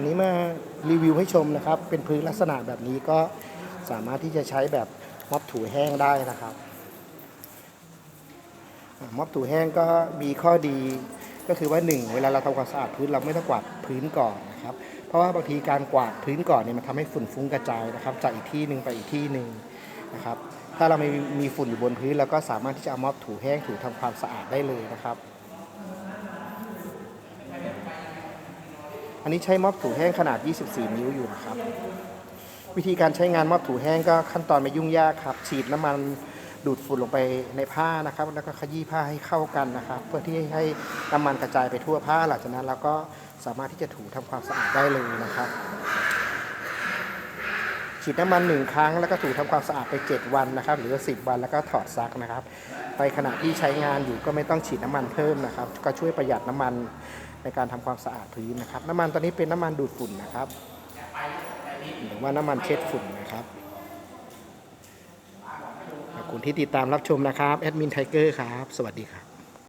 ันนี้มารีวิวให้ชมนะครับ เป็นพื้นลักษณะแบบนี้ก็สามารถที่จะใช้แบบม็อบถูแห้งได้นะครับม็อบถูแห้งก็มีข้อดีก็คือว่าหนึ่งเวลาเราทำความสะอาดพื้นเราไม่ต้องกวาดพื้นก่อนนะครับ เพราะว่าบางทีการกวาดพื้นก่อนเนี่ยมันทำให้ฝุ่นฟุ้งกระจายนะครับ จากอีกที่หนึ่งไปอีกที่หนึ่งนะครับ ถ้าเราไม่มีฝุ่นอยู่บนพื้นเราก็สามารถที่จะเอาม็อบถูแห้งถูทำความสะอาดได้เลยนะครับ อันนี้ใช้ม็อบถูแห้งขนาด 24 นิ้วอยู่นะครับ วิธีการใช้งานม็อบถูแห้งก็ขั้นตอนไม่ยุ่งยากครับ ฉีดน้ำมันดูดฝุ่นลงไปในผ้านะครับ แล้วก็ขยี้ผ้าให้เข้ากันนะครับ เพื่อที่ให้น้ำมันกระจายไปทั่วผ้าหลังจากนั้นเราก็สามารถที่จะถูทำความสะอาดได้เลยนะครับ ฉีดน้ำมันหนึ่งครั้งแล้วก็ถูทำความสะอาดไป 7 วันนะครับ หรือ 10 วันแล้วก็ถอดซักนะครับในขณะที่ใช้งานอยู่ก็ไม่ต้องฉีดน้ำมันเพิ่มนะครับ ก็ช่วยประหยัดน้ำมัน ในการทำความสะอาดพื้นนะครับ น้ำมันตัวนี้เป็นน้ำมันดูดฝุ่นนะครับ หรือว่าน้ำมันเช็ดฝุ่นนะครับขอบคุณที่ติดตามรับชมนะครับแอดมินไทเกอร์ครับ สวัสดีครับ